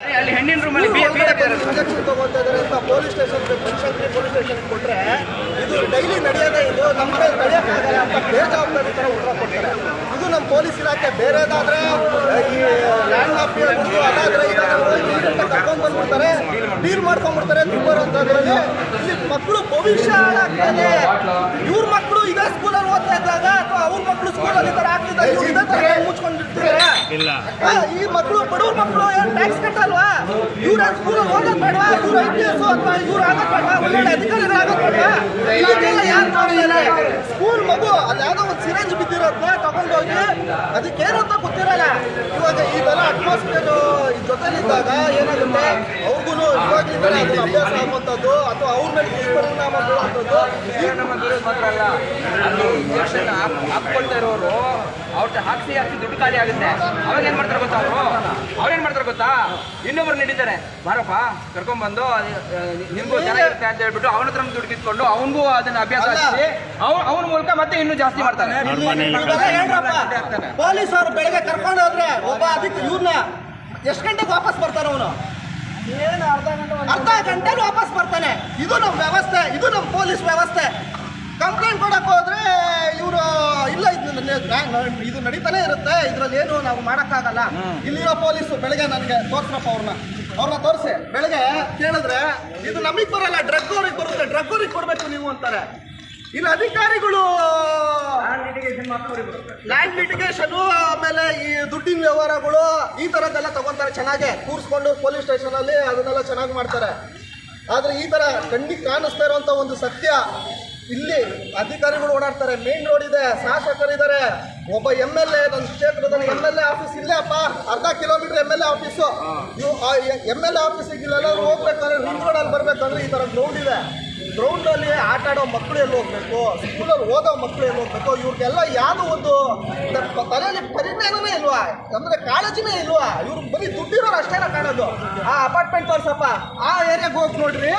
ಅಲ್ಲಿ ಹೆಣ್ಣಿನ ರೂಮಲ್ಲಿ ಅಂತ ಪೊಲೀಸ್ ಸ್ಟೇಷನ್ ಪೊಲೀಸ್ ಸ್ಟೇಷನ್ ಕೊಟ್ರೆ ಇದು ಡೈಲಿ ನಡೆಯೋದೇ ಇದು, ನಮ್ಮ ಅಂತ ಇದು ನಮ್ಮ ಪೊಲೀಸ್ ಇಲಾಖೆ, ಬೇರೆದಾದ್ರೆ ಈ ಲ್ಯಾಂಡ್ ಅದಾದ್ರೆ ಬಂದ್ಬಿಡ್ತಾರೆ ಡೀಲ್ ಮಾಡ್ಕೊಂಡ್ಬಿಡ್ತಾರೆ ತಿಂಬರೋಂಥದ್ರಲ್ಲಿ ಇಲ್ಲಿ ಮಕ್ಕಳು ಭವಿಷ್ಯ ಇವ್ರ ಮಕ್ಕಳು ಇದೇ ಸ್ಕೂಲಲ್ಲಿ ಓದ್ತಾ ಇದ್ದಾಗ ಅಥವಾ ಅವ್ರ ಮಕ್ಕಳು ಸ್ಕೂಲಲ್ಲಿ ಆಗ್ತಿದ್ದಾಗ ಇವ್ರು ಇದೇ ಥರ ಮುಚ್ಕೊಂಡಿರ್ತಾರೆ ಇಲ್ಲ. ಈ ಮಕ್ಕಳು ಬಡವ್ರ ಮಕ್ಕಳು ಏನು ಟ್ಯಾಕ್ಸ್ ಕಟ್ಟಲ್ವಾ? ಇವ್ರ ಸ್ಕೂಲ್ ಹೋಗೋದ್ ಬೇಡವಾ? ಇವ್ರ ಐ ಪಿ ಎಸ್ ಅಥವಾ ಇವ್ರು ಆಗೋದು ಬೇಡವಾ? ಒಳ್ಳೊಳ್ಳೆ ಅಧಿಕಾರಿಗಳು ಆಗೋದು ಬೇಡವಾ? ಇದಕ್ಕೆಲ್ಲ ಯಾರು ಮಾಡ್ತಾರೆ? ಸ್ಕೂಲ್ ಮಗು ಅಲ್ಲಿ ಯಾವುದೋ ಒಂದು ಸಿರಂಜ್ ಬಿದ್ದಿರೋದನ್ನ ತಗೊಂಡೋಗಿ ಅದಕ್ಕೇನು ಅಂತ ಗೊತ್ತಿರಲ್ಲ. ಇವಾಗ ಇದೆಲ್ಲ ಅಟ್ಮಾಸ್ಫಿಯರ್ ಜೊತೆಲಿದ್ದಾಗ ಏನಾಗುತ್ತೆ? ಅವ್ರಿಗೂ ಇವಾಗಲಿಂದಲೇ ಅದನ್ನ ಅಭ್ಯಾಸ ಆಗುವಂಥದ್ದು ಅಥವಾ ಅವ್ರ ಮೇಲೆ ದುಷ್ಪರಿಣಾಮ ಬೀಳುವಂಥದ್ದು ನಮ್ಮ ದುರ್ಯೋಧನ ಮಾತ್ರ ಅಲ್ಲ ಅಲ್ಲಿ ಇಂಜೆಕ್ಷನ್ ಹಾಕ್ಕೊಳ್ತಾ ಇರೋರು ಅವ್ರ ಹಾಕ್ಸಿ ಹಾಕಿ ದುಡ್ಡು ಖಾಲಿ ಆಗುತ್ತೆ. ಅವಾಗ ಏನ್ ಮಾಡ್ತಾರೆ ಗೊತ್ತಾ ಅವರು? ಅವ್ರೇನ್ ಮಾಡ್ತಾರೆ ಗೊತ್ತಾ? ಇನ್ನೊಬ್ರು ನಡೀತಾರೆ ಬಾರಪ್ಪ ಕರ್ಕೊಂಡ್ಬಂದು ನಿಮ್ಗೂ ಚೆನ್ನಾಗಿರುತ್ತೆ ಅಂತ ಹೇಳ್ಬಿಟ್ಟು ಅವನ ಹತ್ರ ದುಡ್ಡು ಕಿತ್ಕೊಂಡು ಅವನಿಗೂ ಅದನ್ನ ಅಭ್ಯಾಸ. ಹಚ್ಚಿ ಅವನ ಮೂಲಕ ಮತ್ತೆ ಇನ್ನೂ ಜಾಸ್ತಿ ಮಾಡ್ತಾನೆ ಪೊಲೀಸ್ ಅವರು ಬೆಳಗ್ಗೆ ಕರ್ಕೊಂಡು ಹೋದ್ರೆ ಒಬ್ಬ ಅದಕ್ಕೆ ಇವ್ರನ್ನ ಎಷ್ಟು ಗಂಟೆಗೆ ವಾಪಸ್ ಬರ್ತಾನೆ ಅವನು? ಅರ್ಧ ಗಂಟೆ ವಾಪಸ್ ಬರ್ತಾನೆ. ಇದು ನಮ್ಮ ವ್ಯವಸ್ಥೆ ಇದು ನಮ್ಮ ಪೊಲೀಸ್ ವ್ಯವಸ್ಥೆ. ಕಂಪ್ಲೇಂಟ್ ಕೊಡಕ್ ಹೋದ್ರೆ ಇವರು ಇಲ್ಲ ಇದು ಇದು ನಡೀತಾನೆ ಇರುತ್ತೆ. ಇದ್ರಲ್ಲಿ ಏನು ನಾವು ಮಾಡೋಕ್ಕಾಗಲ್ಲ. ಇಲ್ಲಿರೋ ಪೊಲೀಸು ಬೆಳಗ್ಗೆ ನನಗೆ ತೋರ್ಸ್ರಪ್ಪ ಅವ್ರನ್ನ. ಅವ್ರನ್ನ ತೋರಿಸಿ. ಬೆಳಗ್ಗೆ ಕೇಳಿದ್ರೆ ಇದು ನಮಗೆ ಬರಲ್ಲ ಡ್ರಗ್ ಅವ್ರಿಗೆ ಬರುತ್ತೆ ಡ್ರಗ್ ಅವ್ರಿಗೆ ಕೊಡ್ಬೇಕು ನೀವು ಅಂತಾರೆ. ಇಲ್ಲಿ ಅಧಿಕಾರಿಗಳು ಲ್ಯಾಂಡ್ ಲಿಟಿಗೇಷನ್ ಆಮೇಲೆ ಈ ದುಡ್ಡಿನ ವ್ಯವಹಾರಗಳು ಈ ಥರದ್ದೆಲ್ಲ ತಗೊಂತಾರೆ ಚೆನ್ನಾಗೆ. ಕೂರಿಸ್ಕೊಂಡು ಪೊಲೀಸ್ ಸ್ಟೇಷನಲ್ಲಿ ಅದನ್ನೆಲ್ಲ ಚೆನ್ನಾಗಿ ಮಾಡ್ತಾರೆ. ಆದರೆ ಈ ಥರ ಕಣ್ಣಿಗೆ ಕಾಣಿಸ್ತಾ ಇರುವಂಥ ಒಂದು ಸತ್ಯ ಇಲ್ಲಿ ಅಧಿಕಾರಿಗಳು ಓಡಾಡ್ತಾರೆ. ಮೇನ್ ರೋಡ್ ಇದೆ. ಶಾಸಕರಿದ್ದಾರೆ ಒಬ್ಬ ಎಂ ಎಲ್ ಎ ನನ್ನ ಕ್ಷೇತ್ರದಲ್ಲಿ ಎಂ ಎಲ್ ಎ ಆಫೀಸ್ ಇಲ್ಲೇ ಅಪ್ಪ ಅರ್ಧ kilometre M L A office ಇವು ಎಂ ಎಲ್ ಎ ಆಫೀಸಿಗೆ ಇಲ್ಲೆಲ್ಲರೂ ಹೋಗ್ಬೇಕಾದ್ರೆ ರಿಂಗ್ ರೋಡಲ್ಲಿ ಬರ್ಬೇಕಂದ್ರೆ ಈ ಥರ ಗ್ರೌಂಡ್ ಇದೆ. ಗ್ರೌಂಡಲ್ಲಿ ಆಟ ಆಡೋ ಮಕ್ಕಳು ಎಲ್ಲಿ ಹೋಗ್ಬೇಕು? ಸ್ಕೂಲಲ್ಲಿ ಓದೋ ಮಕ್ಕಳು ಎಲ್ಲಿ ಹೋಗ್ಬೇಕು? ಇವ್ರಿಗೆಲ್ಲ ಯಾವುದೋ ಒಂದು ತಲೆಯಲ್ಲಿ ಪರಿಜ್ಞಾನನೇ ಇಲ್ವಾ? ಅಂದ್ರೆ ಕಾಳಜಿನೇ ಇಲ್ವಾ? ಇವ್ರಿಗೆ ಬರೀ ದುಡ್ಡಿರೋರು ಅಷ್ಟೇನ ಕಾಣೋದು? ಆ ಅಪಾರ್ಟ್ಮೆಂಟ್ ತೋರ್ಸಪ್ಪ. ಆ ಏರಿಯಾಗೆ ಹೋಗಿ ನೋಡ್ರಿ.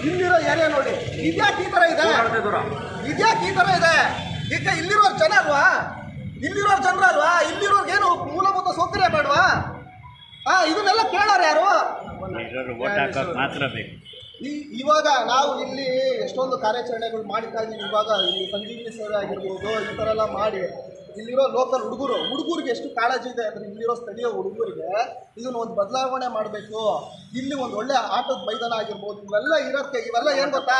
ಇಲ್ಲಿರೋ ಏರಿಯಾ ನೋಡಿ. ಇದ್ಯಾಕೆ ಈ ಥರ ಇದೆ? ಇದ್ಯಾಕೆ ಈ ಥರ ಇದೆ? ಈಗ ಇಲ್ಲಿರೋ ಜನ ಅಲ್ವಾ? ಇಲ್ಲಿರೋ ಜನರು ಅಲ್ವಾ? ಇಲ್ಲಿರೋರ್ಗೇನು ಮೂಲಭೂತ ಸೌಕರ್ಯ ಬೇಡವಾ? ಹಾ ಇದನ್ನೆಲ್ಲ ಕೇಳೋರು ಯಾರು? ಮಾತ್ರ ಬೇಕು. ಇವಾಗ ನಾವು ಇಲ್ಲಿ ಎಷ್ಟೊಂದು ಕಾರ್ಯಾಚರಣೆಗಳು ಮಾಡ್ತಾ ಇವಾಗ ಇಲ್ಲಿ ಸಂಜೀವಿನಿ ಸೇವೆ ಆಗಿರ್ಬೋದು ಈ ಥರ ಎಲ್ಲ ಮಾಡಿ ಇಲ್ಲಿರೋ ಲೋಕಲ್ ಹುಡುಗರು ಹುಡುಗರಿಗೆ ಎಷ್ಟು ಕಾಳಜಿ ಇದೆ ಅಂದರೆ ಇಲ್ಲಿರೋ ಸ್ಥಳೀಯ ಹುಡುಗರಿಗೆ ಇದನ್ನ ಒಂದು ಬದಲಾವಣೆ ಮಾಡಬೇಕು. ಇಲ್ಲಿ ಒಂದು ಒಳ್ಳೆ ಆಟದ ಮೈದಾನ ಆಗಿರ್ಬೋದು ಇವೆಲ್ಲ ಇರತ್ತೆ ಇವೆಲ್ಲ ಏನು ಗೊತ್ತಾ?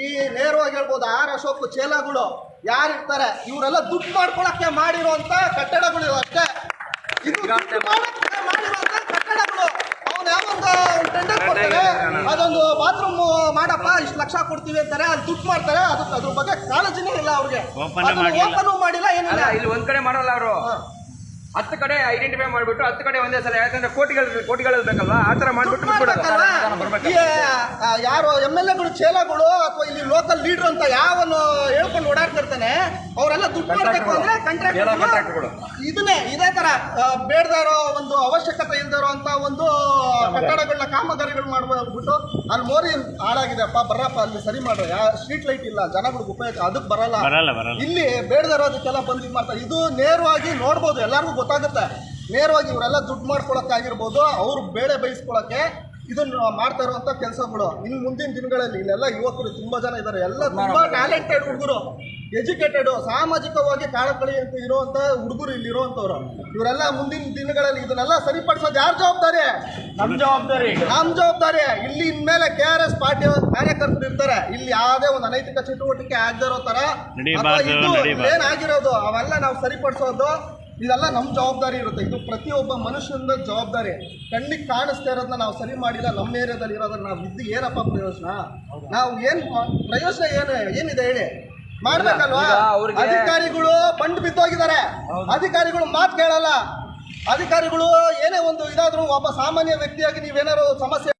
ಈ ನೇರವಾಗಿ ಹೇಳ್ಬೋದು ಆರ್ ಅಶೋಕ್ ಚೇಲಾಗಳು ಯಾರಿರ್ತಾರೆ? ಇವರೆಲ್ಲ ದುಡ್ಡು ಮಾಡ್ಕೊಳಕ್ಕೆ ಮಾಡಿರುವಂತ ಕಟ್ಟಡಗಳು ಅಷ್ಟೇ. ಇದು ದುಡ್ಡು ಮಾಡಕ್ಕೆ ಮಾಡಿರುವಂಥ ಕಟ್ಟಡಗಳು ಅವ್ನು ಯಾವೊಂದು ಟೆಂಡರ್ ಕೊಡ್ತಾರೆ ಅದೊಂದು ಬಾತ್ರೂಮ್ ಮಾಡಪ್ಪ ಇಷ್ಟು ಲಕ್ಷ ಕೊಡ್ತೀವಿ ಅಂತಾರೆ ಅಲ್ಲಿ ದುಡ್ಡು ಮಾಡ್ತಾರೆ ಅದಕ್ಕೆ ಅದ್ರ ಬಗ್ಗೆ ಕಾಳಜಿನೇ ಇಲ್ಲ ಅವ್ರಿಗೆ Open ಏ ಮಾಡ್ಲಿಲ್ಲ. ಓಪನ್ ಮಾಡಿಲ್ಲ ಅಲ್ಲ ಏನಿಲ್ಲ ಇಲ್ಲಿ ಒಂದ್ ಕಡೆ ಮಾಡಲ್ಲ ಅವರು. ಹತ್ತು ಕಡೆ ಐಡೆಂಟಿಫೈ ಮಾಡ್ಬಿಟ್ಟು ಹತ್ತು ಕಡೆ ಒಂದೇ ಸಲ ಯಾಕಂದ್ರೆ ಕೋಟಿಗಳು ಕೋಟಿಗಳು ಬೇಕಲ್ವಾ ಆ ತರ ಮಾಡ್ಬಿಟ್ಟು ದುಡ್ಡು ಮಾಡ್ಬೇಕಲ್ವಾ? ಯಾರು ಎಂ ಎಲ್ ಎಗಳು ಚೇಲಗಳು ಅಥವಾ ಇಲ್ಲಿ ಲೋಕಲ್ ಲೀಡರ್ ಅಂತ ಯಾವನು ಹೇಳ್ಕೊಂಡು ಓಡಾಡ್ತಿರ್ತಾನೆ ಅವರೆಲ್ಲ ದುಡ್ಡು ಮಾಡ್ಬೇಕು ಅಂದ್ರೆ ಕಾಂಟ್ರಾಕ್ಟ್ ಇದನ್ನೇ ಇದೇ ತರ ಬೇಡದಾರೋ ಒಂದು ಅವಶ್ಯಕತೆ ಇಲ್ದಾರೋ ಅಂತ ಒಂದು ಕಟ್ಟಡಗಳನ್ನ ಕಾಮಗಾರಿಗಳು ಮಾಡ್ಬಿಟ್ಟು ಅಲ್ಲಿ ಮೋರಿ ಹಾಳಾಗಿದೆಪ್ಪ ಬರಪ್ಪ ಅಲ್ಲಿ ಸರಿ ಮಾಡ್ರಿ. ಯಾ ಸ್ಟ್ರೀಟ್ ಲೈಟ್ ಇಲ್ಲ ಜನಗಳಿಗೆ ಉಪಯೋಗ ಅದಕ್ಕೆ ಬರಲ್ಲ. ಇಲ್ಲಿ ಬೇಡದಾರೋ ಅದಕ್ಕೆಲ್ಲ ಬಂದು ಇದು ಮಾಡ್ತಾರೆ. ಇದು ನೇರವಾಗಿ ನೋಡ್ಬೋದು ಎಲ್ಲರಿಗೂ ಗೊತ್ತಾಗುತ್ತೆ. ನೇರವಾಗಿ ಇವರೆಲ್ಲ ದುಡ್ಡು ಮಾಡ್ಕೊಳಕ್ಕಾಗಿರ್ಬೋದು ಅವ್ರು ಬೇಳೆ ಬೇಯಿಸ್ಕೊಳಕ್ಕೆ ಇದನ್ನು ಮಾಡ್ತಾ ಇರುವಂತ ಕೆಲಸಗಳು ಇನ್ ಮುಂದಿನ ದಿನಗಳಲ್ಲಿ ಇಲ್ಲೆಲ್ಲ ಯುವಕರು ತುಂಬಾ ಜನ ಇದ್ದಾರೆ ಎಲ್ಲ ತುಂಬಾ ಟ್ಯಾಲೆಂಟೆಡ್ ಹುಡುಗರು. ಎಜುಕೇಟೆಡ್ ಸಾಮಾಜಿಕವಾಗಿ ಕಾಳಕಳಿ ಅಂತ ಇರುವಂತ ಹುಡುಗರು ಇಲ್ಲಿ ಇರುವಂತವ್ರು. ಇವರೆಲ್ಲ ಮುಂದಿನ ದಿನಗಳಲ್ಲಿ ಇದನ್ನೆಲ್ಲ ಸರಿಪಡಿಸೋದು ಯಾರ ಜವಾಬ್ದಾರಿ? ನಮ್ಮ ಜವಾಬ್ದಾರಿ ನಮ್ ಜವಾಬ್ದಾರಿ. ಇಲ್ಲಿ ಇನ್ಮೇಲೆ ಕೆ ಆರ್ ಎಸ್ ಪಾರ್ಟಿ ಕಾರ್ಯಕರ್ತರು ಇರ್ತಾರೆ. ಇಲ್ಲಿ ಯಾವುದೇ ಒಂದು ಅನೈತಿಕ ಚಟುವಟಿಕೆ ಆಗದಿರೋ ತರ. ಏನಾಗಿರೋದು ಅವೆಲ್ಲ ನಾವು ಸರಿಪಡಿಸೋದು. ಇದೆಲ್ಲ ನಮ್ಮ ಜವಾಬ್ದಾರಿ ಇರುತ್ತೆ. ಇದು ಪ್ರತಿಯೊಬ್ಬ ಮನುಷ್ಯನ ಜವಾಬ್ದಾರಿ. ಕಣ್ಣಿಗೆ ಕಾಣಿಸ್ತಾ ಇರೋದನ್ನ ನಾವು ಸರಿ ಮಾಡಿಲ್ಲ ನಮ್ಮ ಏರಿಯಾದಲ್ಲಿ ಇರೋದನ್ನ ನಾವು ಇದ್ದು ಏನಪ್ಪ ಪ್ರಯೋಜನ? ನಾವು ಏನು ಪ್ರಯೋಜನ ಏನು ಏನಿದೆ ಹೇಳಿ? ಮಾಡ್ಬೇಕಲ್ವಾ? ಅಧಿಕಾರಿಗಳು ಬಂಡು ಬಿದ್ದೋಗಿದ್ದಾರೆ. ಅಧಿಕಾರಿಗಳು ಮಾತು ಕೇಳಲ್ಲ. ಅಧಿಕಾರಿಗಳು ಏನೇ ಒಂದು ಇದಾದರೂ ಒಬ್ಬ ಸಾಮಾನ್ಯ ವ್ಯಕ್ತಿಯಾಗಿ ನೀವೇನಾದ್ರು ಸಮಸ್ಯೆ